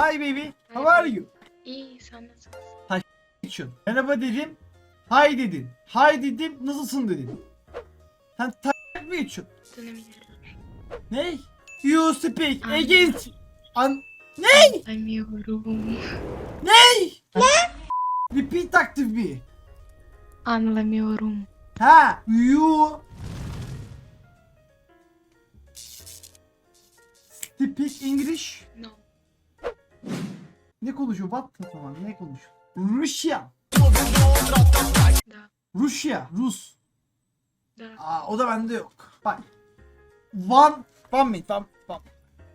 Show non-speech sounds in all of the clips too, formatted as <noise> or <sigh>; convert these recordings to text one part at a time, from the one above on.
Hi baby. How are you? İyi sen nasılsın? Geçiyorsun. Merhaba dedim. Hi dedin. Hi dedim. Nasılsın dedim. Sen tak mı geçiyorsun? Tanımıyorum. Ne? You speak Anladım. against... An... Anlamıyorum. Ne? Repeat active bir. Anlamıyorum. Ha, you speak English. No. Ne konuşuyor? What the zaman? Ne konuşuyor? Rusya. Da. Rusya. Rus. Da. Aa, o da bende yok. Bak. One, one minute, one, one.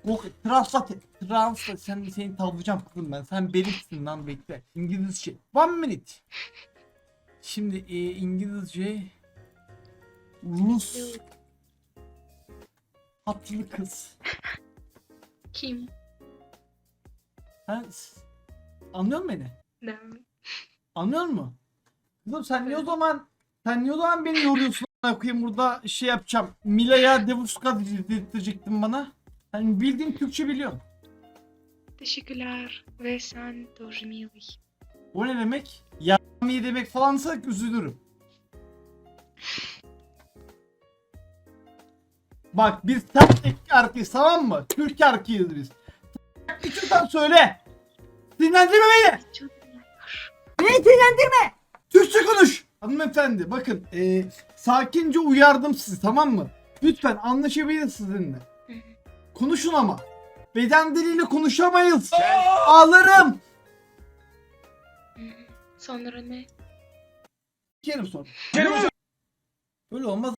Yok, translate, translate. Sen, seni tavlayacağım kızım ben. Sen belirtsin lan bekle. İngilizce. One minute. Şimdi e, İngilizce. Rus. Tatlı kız. Kim? Sen anlıyor musun beni? Da. Anlıyor musun? Kızım sen niye o zaman sen niye o zaman beni yoruyorsun <laughs> a**ına koyayım burada şey yapacağım. Mila'ya Devuska dedirtecektin bana. Sen bildiğin Türkçe biliyorsun. Teşekkürler. Ve sen тоже милый. O ne demek? Yami demek falansa üzülürüm. Bak biz Türk erkeğiz tamam mı? Türk erkeğiz biz. Lütfen söyle. Dinlendirme beni. Çok Beni sinirlendirme. Türkçe konuş. Hanımefendi bakın e, sakince uyardım sizi tamam mı? Lütfen anlaşabiliriz sizinle. Konuşun ama. Beden diliyle konuşamayız. Ağlarım. Sonra ne? Kerim sor. Öyle olmaz.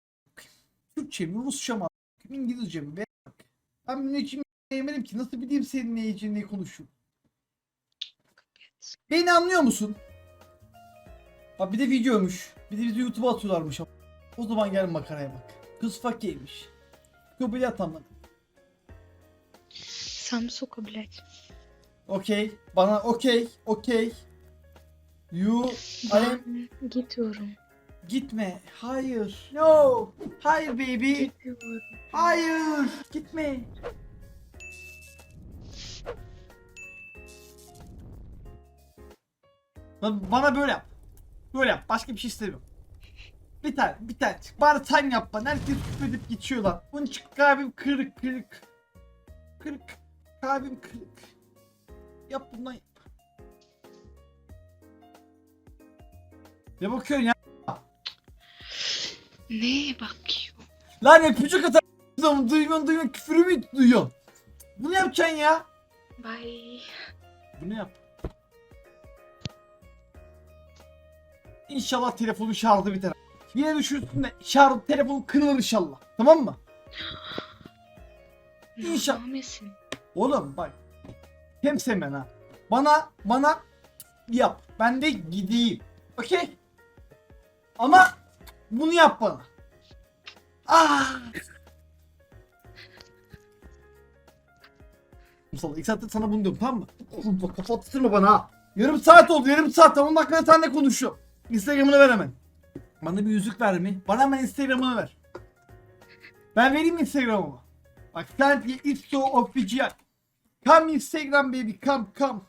Türkçe mi, Rusça mı, İngilizce mi? Be- Ben ne için yemedim ki? Nasıl bileyim senin ne için ne konuşuyorsun? Beni anlıyor musun? Bak bir de videoymuş. Bir de bizi YouTube'a atıyorlarmış. O zaman gel makaraya bak. Kız fakirmiş. Kabul atamadı. Сам сука, блядь. Okey. Bana okey. Okey. You. Alem. Ben gidiyorum. Gitme. Hayır. No. Hayır baby. Gidiyorum. Hayır. Gitme. Bana böyle yap. Böyle yap. Başka bir şey istemiyorum. Bir tane, bir tane. Bari sen yap bana. Herkes küfredip geçiyor lan. Bunun çık kalbim kırık kırık. Kırık. Kalbim kırık. Yap bundan yap. Ne bakıyorsun ya? Ne bakıyor? Lan öpücük atar. Duymuyorsun duymuyorsun küfürü mü duyuyorsun? Bunu yapacaksın ya. Bye. Bunu yap. İnşallah telefonun şarjı biter. Yine düşürsün de şarj telefon kırılır inşallah. Tamam mı? İnşallah. Normal misin? Oğlum bak. Hem semen ha. Bana bana yap. Ben de gideyim. Okey? Ama bunu yap bana. Ah! Mustafa ilk saatte sana bunu diyorum tamam mı? Oğlum bak kafa attırma bana ha. Yarım saat oldu yarım saat. 10 dakikada seninle konuşuyorum. Instagram'ını ver hemen. Bana bir yüzük ver mi? Bana hemen Instagram'ını ver. Ben vereyim mi Instagram'ımı? Bak sen it's so official. Come Instagram baby come come.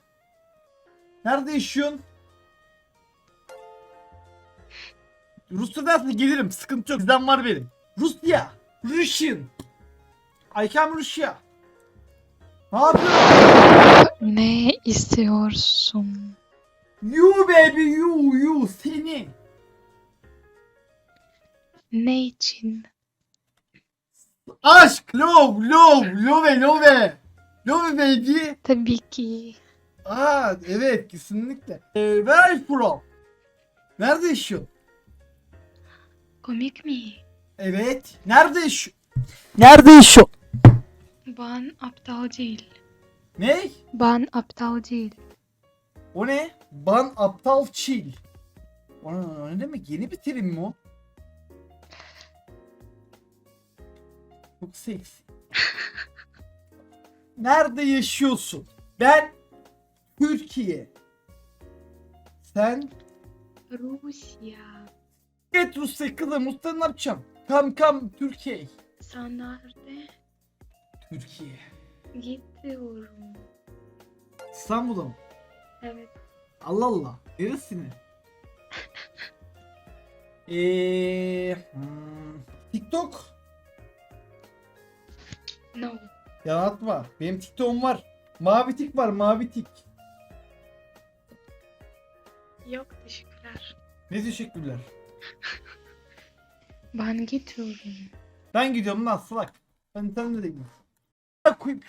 Nerede yaşıyorsun? Rusya dersin gelirim sıkıntı yok. Bizden var benim. Rusya. Russian. I come Rusya. Ne yapıyorsun? Ne istiyorsun? You baby you you seni. Ne için? Aşk love love love love. Love baby. Tabii ki. Aa evet kesinlikle. Ee, where are you from? Nerede yaşıyorsun? Komik mi? Evet. Nerede yaşıyorsun? Nerede yaşıyorsun? Ben aptal değil. Ne? Ben aptal değil. O ne? Ban aptal chill. O ne, o ne demek? Yeni bir terim mi o? Çok seksi. <laughs> Nerede yaşıyorsun? Ben Türkiye. Sen Rusya. Git Rusya kızım. Rusya ne yapacağım? Kam kam Türkiye. Sen nerede? Türkiye. Gidiyorum. İstanbul'da mı? Evet. Allah Allah. Neresini? Eee <laughs> hmm, TikTok. No. Ya atma. Benim TikTok'um var. Mavi tik var, mavi tik. Yok teşekkürler. Ne teşekkürler. <laughs> Ben gidiyorum. Ben gidiyorum lan salak. Ben sen de. A**ına koyayım.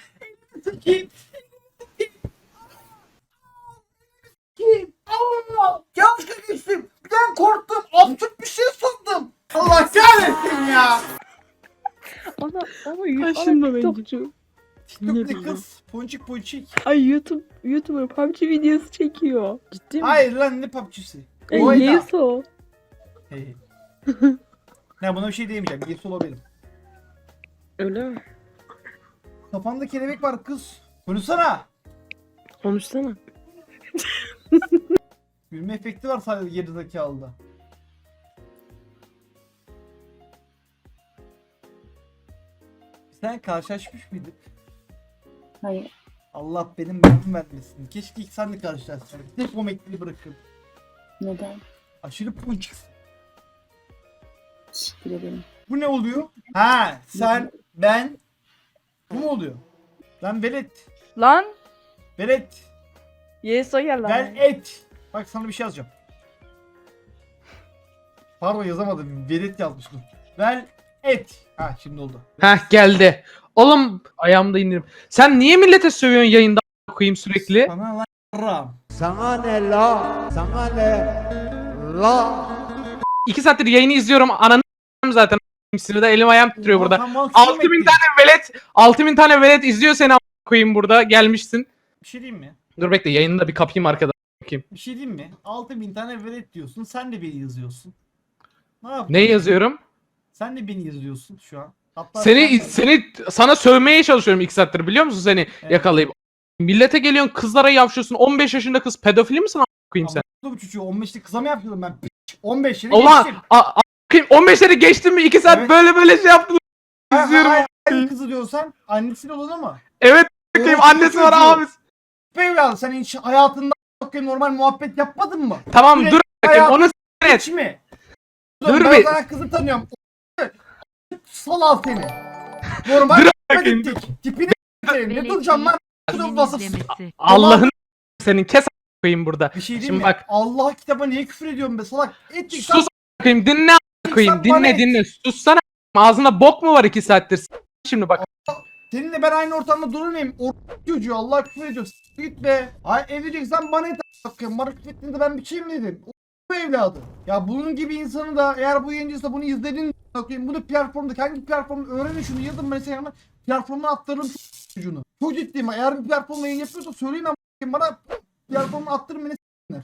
Bence. TikTokçu. TikTok ne bileyim. kız? Ponçik ponçik. Ay YouTube YouTuber PUBG videosu çekiyor. Ciddi mi? Hayır lan ne PUBG'si? Ay, Oyna. yes o. Hey. ne <laughs> buna bir şey diyemeyeceğim. Yes olabilirim. Öyle mi? Kafanda kelebek var kız. Konuşsana. Konuşsana. Gülme efekti var sadece geri Sen karşılaşmış mıydık? Hayır. Allah benim belamı vermesin. Keşke ilk senle karşılaşsaydık. Tek komikliği bırakın. Neden? Aşırı ponçiksın. Teşekkür ederim. Bu ne oluyor? Ha sen, ben. Bu mu oluyor? Ben velet. Lan Velet. yes o gel lan. Ben et. Bak sana bir şey yazacağım. Pardon yazamadım. Velet yazmıştım. Ben et. Ha şimdi oldu. Heh geldi. Oğlum ayağımda indirim. Sen niye millete sövüyorsun yayında koyayım sürekli? Sana lan ram. Sana ne la? Sana ne? La? İki saattir yayını izliyorum. Ananı zaten sinirde elim ayağım titriyor burada. 6000 tane velet 6000 tane velet izliyor seni a- koyayım burada gelmişsin. Bir şey diyeyim mi? Dur bekle yayını da bir kapayım arkada. Bakayım. Bir şey diyeyim mi? 6000 tane velet diyorsun. Sen de beni yazıyorsun. Ne yapıyorsun? Ne yazıyorum? Sen de beni yazıyorsun şu an. Hatta Seni sen- seni sana sövmeye çalışıyorum iki saattir biliyor musun seni Evet. yakalayıp. Millete geliyorsun kızlara yavşıyorsun. 15 yaşında kız pedofili misin a- koyayım sen? Bu çocuğu 15'te kıza mı yapıyordum ben? Piç. 15 yeni Ulan geçtim. a- a- koyayım 15'leri geçtin mi 2 saat Evet. böyle böyle şey yaptın. Ha, izliyorum. ha, kızı diyorsan annesinin olanı mı? Evet bakayım Orospu annesi var çocuğu. abisi. Beyler sen hiç hayatında bakayım normal muhabbet yapmadın mı? Tamam Direkt dur bakayım onu s-. Hiç mi? Dur ben bir- sana kızı tanıyorum. Salal seni. Normal bakayım. ettik. Tipini s**eyim. Ne duracağım lan? Allah'ın senin kes koyayım burada. Bir şey diyeyim Şimdi mi? bak. Allah kitaba niye küfür ediyorsun be salak? Ettik Sus bakayım dinle koyayım dinle dinle sussana ağzında bok mu var iki saattir S- şimdi bak Seninle ben aynı ortamda durur muyum? O çocuğu Allah küfür ediyor. S- Git be. Ay evleneceksen bana et bakayım. Bana küfür ettiğinde ben bir şey mi dedim? O evladı. Ya bunun gibi insanı da eğer bu yayıncıysa bunu izledin bakayım. Bunu platformda hangi platformda öğrenin şunu yazın ben sana platformuna attırırım s- çocuğunu. Çok ciddiyim. Eğer bir platformda yayın yapıyorsa söyleyin ama bana platformuna attırın beni s**ler.